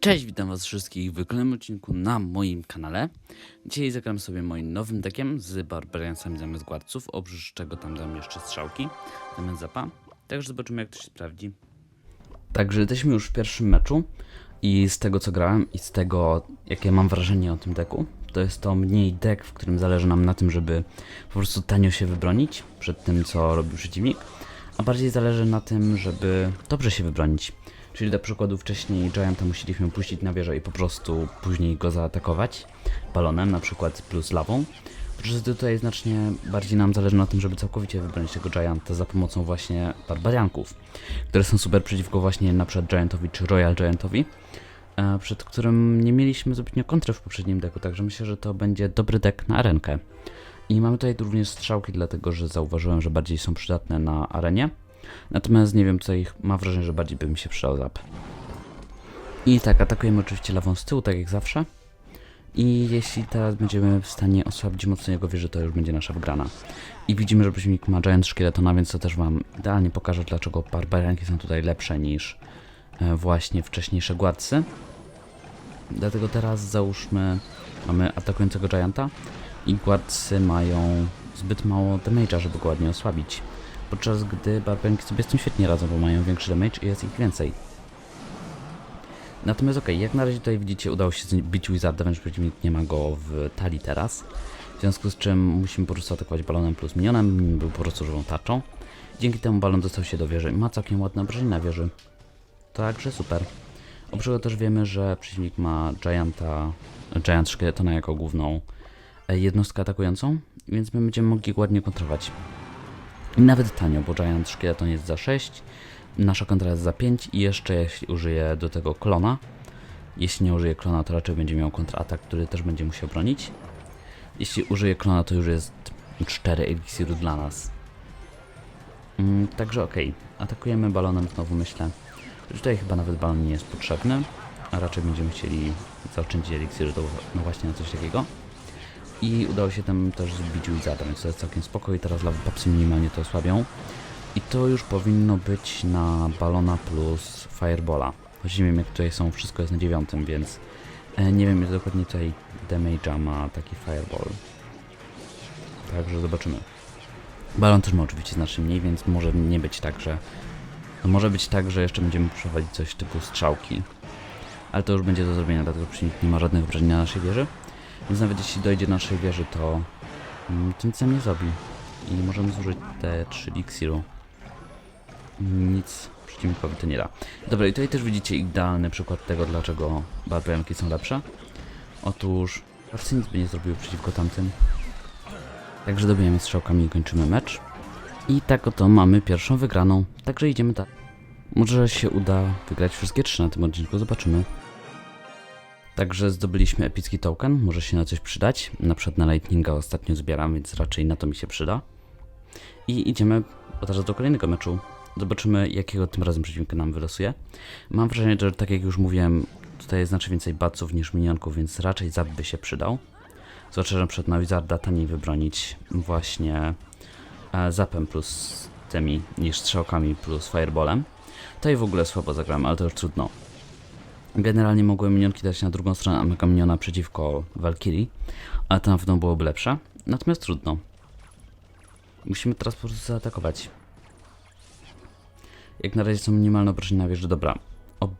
Cześć, witam was wszystkich w kolejnym odcinku na moim kanale. Dzisiaj zagram sobie moim nowym deckiem z barbariansami zamiast guardców, oprócz czego tam dam jeszcze strzałki zamiast zapa. Także zobaczymy jak to się sprawdzi. Także jesteśmy już w pierwszym meczu i z tego co grałem i z tego jakie mam wrażenie o tym deku, to jest to mniej deck, w którym zależy nam na tym, żeby po prostu tanio się wybronić przed tym co robi przeciwnik, a bardziej zależy na tym, żeby dobrze się wybronić. Czyli dla przykładu wcześniej Gianta musieliśmy puścić na wieżę i po prostu później go zaatakować balonem, na przykład plus lawą. Podczas gdy tutaj znacznie bardziej nam zależy na tym, żeby całkowicie wybronić tego Gianta za pomocą właśnie barbarianków, które są super przeciwko właśnie na przykład Giantowi czy Royal Giantowi, e, przed którym nie mieliśmy zbytnio kontry w poprzednim deku, także myślę, że to będzie dobry deck na arenkę. I mamy tutaj również strzałki, dlatego że zauważyłem, że bardziej są przydatne na arenie. Natomiast nie wiem co ich, mam wrażenie, że bardziej by mi się przydał zap. I tak, atakujemy oczywiście lawą z tyłu, tak jak zawsze. I jeśli teraz będziemy w stanie osłabić mocno jego wieżę, to już będzie nasza wygrana. I widzimy, że przeciwnik ma Giant Szkieletona, więc to też wam idealnie pokażę, dlaczego barbarianki są tutaj lepsze niż e, właśnie wcześniejsze gładcy. Dlatego teraz załóżmy, mamy atakującego Gianta i gładcy mają zbyt mało damage'a, żeby go ładnie osłabić podczas gdy barbarynki sobie z tym świetnie radzą, bo mają większy damage i jest ich więcej. Natomiast okej, jak na razie tutaj widzicie udało się zbić Wizarda, wręcz przeciwnik nie ma go w talii teraz. W związku z czym musimy po prostu atakować balonem plus minionem, był po prostu żywą tarczą. Dzięki temu balon dostał się do wieży ma całkiem ładne obrażenie na wieży. Także super. Oprócz też wiemy, że przeciwnik ma Gianta, Giant Szkieletona jako główną e, jednostkę atakującą, więc my będziemy mogli ładnie kontrować. Nawet tanio, bo Giant Szkieleton jest za 6, nasza kontra jest za 5 i jeszcze jeśli użyję do tego klona, jeśli nie użyję klona, to raczej będzie miał kontratak, który też będzie musiał bronić. Jeśli użyję klona, to już jest 4 eliksiru dla nas. Mm, także okej, atakujemy balonem znowu myślę. Tutaj chyba nawet balon nie jest potrzebny, a raczej będziemy chcieli zaoszczędzić eliksiry do, no właśnie na coś takiego. I udało się tam też zbić Wizarda, więc to jest całkiem spoko i teraz Lava Papsy minimalnie to osłabią. I to już powinno być na Balona plus Firebola. Choć nie wiem jak tutaj są, wszystko jest na dziewiątym, więc e, nie wiem ile dokładnie tutaj damage'a ma taki Fireball. Także zobaczymy. Balon też ma oczywiście znacznie mniej, więc może nie być tak, że... No może być tak, że jeszcze będziemy przeprowadzić coś typu strzałki. Ale to już będzie do zrobienia, dlatego przeciwnik nie ma żadnych obrażeń na naszej wieży. Więc nawet jeśli dojdzie do naszej wieży, to, mm, to nic nam nie zrobi. I możemy zużyć te 3 eliksiru. Nic przeciwnikowi to nie da. Dobra, i tutaj też widzicie idealny przykład tego, dlaczego barbarianki są lepsze. Otóż Arcy nic by nie zrobił przeciwko tamtym. Także dobijemy strzałkami i kończymy mecz. I tak oto mamy pierwszą wygraną. Także idziemy tak. Może się uda wygrać wszystkie trzy na tym odcinku, zobaczymy. Także zdobyliśmy epicki token, może się na coś przydać. Na przykład na Lightninga ostatnio zbieram, więc raczej na to mi się przyda. I idziemy teraz do kolejnego meczu. Zobaczymy, jakiego tym razem przeciwnika nam wylosuje. Mam wrażenie, że tak jak już mówiłem, tutaj jest znacznie więcej baców niż minionków, więc raczej zap by się przydał. Zwłaszcza, że przykład na Wizarda taniej wybronić właśnie e, zapem plus tymi niż strzałkami plus fireballem. Tutaj w ogóle słabo zagram, ale to już trudno. Generalnie mogłem minionki dać na drugą stronę Amega Miniona przeciwko Valkyrii, ale to na pewno byłoby lepsze. Natomiast trudno. Musimy teraz po prostu zaatakować. Jak na razie są minimalne obrażenia na wieży. Dobra, Ob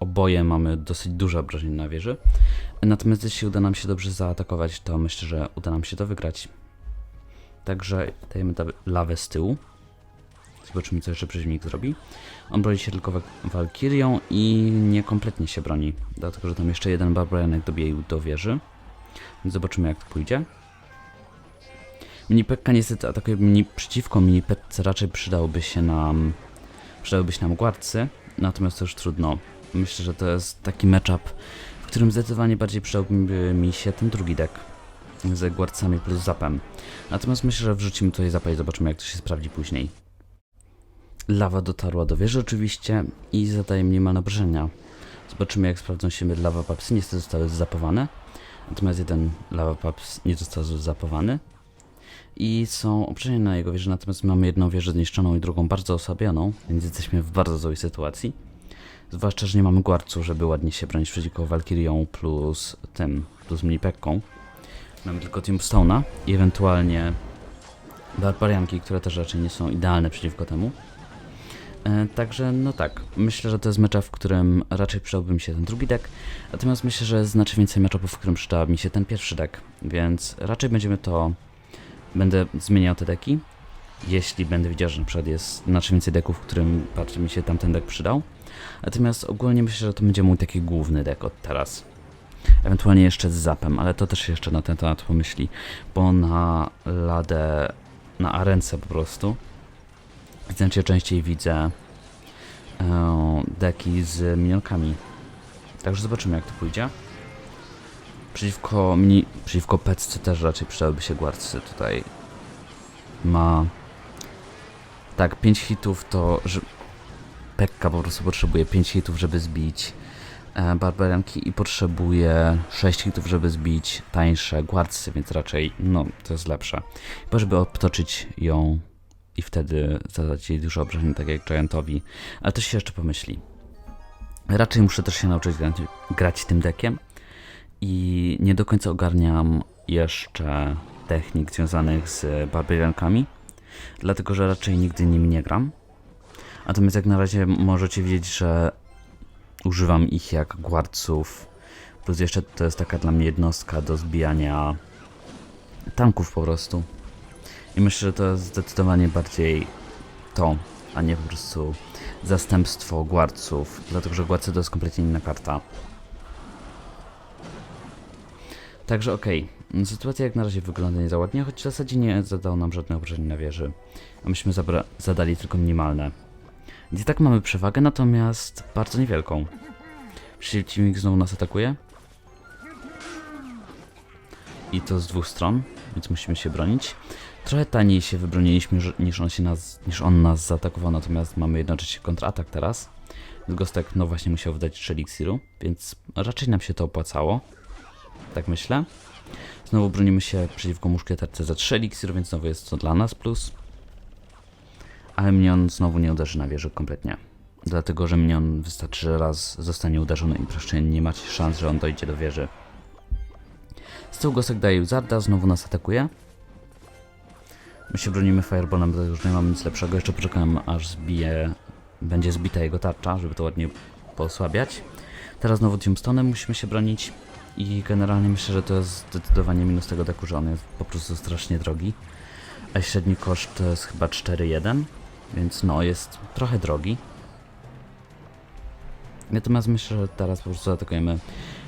oboje mamy dosyć duże obrażenia na wieży. Natomiast jeśli uda nam się dobrze zaatakować, to myślę, że uda nam się to wygrać. Także dajemy lawę z tyłu. Zobaczymy, co jeszcze przeciwnik zrobi. On broni się tylko Walkirią i niekompletnie się broni, dlatego że tam jeszcze jeden Barbarianek dobiegł do wieży. Więc zobaczymy, jak to pójdzie. Minipekka niestety atakuje mini, przeciwko minipetce, raczej przydałby się nam przydałby się nam guardcy, natomiast to już trudno. Myślę, że to jest taki matchup, w którym zdecydowanie bardziej przydałby mi się ten drugi deck z guardcami plus zapem. Natomiast myślę, że wrzucimy tutaj zapa i zobaczymy, jak to się sprawdzi później. Lawa dotarła do wieży oczywiście i zadaje minimalne obrażenia. Zobaczymy jak sprawdzą się lawa papsy. Niestety zostały zapawane. Natomiast jeden lawa paps nie został zapawany. I są obrażenia na jego wieży, natomiast mamy jedną wieżę zniszczoną i drugą bardzo osłabioną, więc jesteśmy w bardzo złej sytuacji. Zwłaszcza, że nie mamy guardców, żeby ładnie się bronić przeciwko Valkyrią plus tym, plus Minipekką. Mamy tylko Tombstone'a i ewentualnie Barbarianki, które też raczej nie są idealne przeciwko temu. E, także no tak, myślę, że to jest mecza, w którym raczej przydałby mi się ten drugi deck, natomiast myślę, że jest znacznie więcej meczów, w którym przydałby mi się ten pierwszy deck, więc raczej będziemy to, będę zmieniał te deki, jeśli będę widział, że na przykład jest znacznie więcej deków, w którym bardziej mi się tamten deck przydał, natomiast ogólnie myślę, że to będzie mój taki główny deck od teraz. Ewentualnie jeszcze z zapem, ale to też jeszcze na ten temat pomyśli, bo na ladę, na arence po prostu znacznie częściej widzę e, deki z minionkami. Także zobaczymy jak to pójdzie. Przeciwko mini, przeciwko pecce też raczej przydałyby się guardcy tutaj. Ma tak, 5 hitów to, że Pekka po prostu potrzebuje 5 hitów, żeby zbić e, i potrzebuje 6 hitów, żeby zbić tańsze guardcy, więc raczej, no, to jest lepsze. Chyba, żeby obtoczyć ją i wtedy zadać jej dużo obrażeń, tak jak Giantowi, ale to się jeszcze pomyśli. Raczej muszę też się nauczyć grać, grać tym dekiem i nie do końca ogarniam jeszcze technik związanych z barbariankami, dlatego że raczej nigdy nimi nie gram. Natomiast jak na razie możecie wiedzieć, że używam ich jak guardców, plus jeszcze to jest taka dla mnie jednostka do zbijania tanków po prostu. I myślę, że to jest zdecydowanie bardziej to, a nie po prostu zastępstwo guardców, dlatego że guardcy to jest kompletnie inna karta. Także okej, sytuacja jak na razie wygląda nie za ładnie, choć w zasadzie nie zadał nam żadnych obrażeń na wieży. A myśmy zadali tylko minimalne. I tak mamy przewagę, natomiast bardzo niewielką. Przeciwnik znowu nas atakuje. I to z dwóch stron, więc musimy się bronić. Trochę taniej się wybroniliśmy niż on, się nas, niż on nas zaatakował, natomiast mamy jednocześnie kontratak teraz. Gostek no właśnie musiał wydać 3 eliksiru, więc raczej nam się to opłacało. Tak myślę. Znowu bronimy się przeciwko muszkieterce za 3 eliksiru, więc znowu jest to dla nas plus. Ale mnie on znowu nie uderzy na wieżę kompletnie. Dlatego, że mnie on wystarczy, że raz zostanie uderzony i proszę nie macie szans, że on dojdzie do wieży. Z tyłu Gosek daje Uzarda, znowu nas atakuje. My się bronimy Fireballem, dlatego już nie mamy nic lepszego. Jeszcze poczekam, aż zbije, będzie zbita jego tarcza, żeby to ładnie posłabiać. Teraz znowu Tombstone'em musimy się bronić. I generalnie myślę, że to jest zdecydowanie minus tego deku, że on jest po prostu strasznie drogi. A średni koszt to jest chyba 4,1, więc no jest trochę drogi. Natomiast myślę, że teraz po prostu atakujemy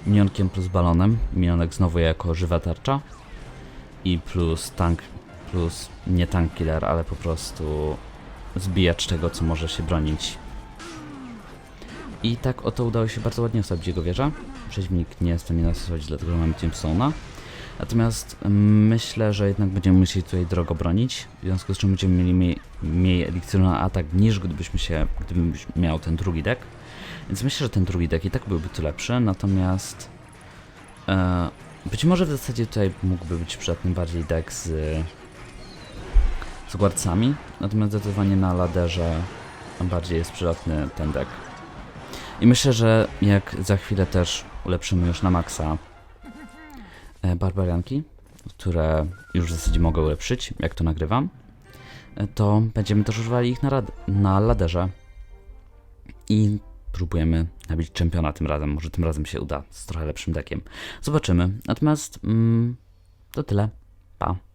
minionkiem plus balonem. Minionek znowu jako żywa tarcza. I plus tank, plus nie tank killer, ale po prostu zbijacz tego, co może się bronić. I tak oto udało się bardzo ładnie osłabić jego wieża. Przeciwnik nie jest w stanie nas osłabić, dlatego mamy Tombstone'a. Natomiast myślę, że jednak będziemy musieli tutaj drogo bronić, w związku z czym będziemy mieli mniej, mniej na atak niż gdybyśmy się, gdybym miał ten drugi deck. Więc myślę, że ten drugi deck i tak byłby tu lepszy, natomiast e, być może w zasadzie tutaj mógłby być przydatny bardziej deck z, z guardcami, natomiast zdecydowanie na laderze bardziej jest przydatny ten deck. I myślę, że jak za chwilę też ulepszymy już na maksa e, barbarianki, które już w zasadzie mogę ulepszyć, jak to nagrywam, e, to będziemy też używali ich na, na laderze. I próbujemy nabić czempiona tym razem. Może tym razem się uda z trochę lepszym deckiem. Zobaczymy. Natomiast mm, to tyle. Pa.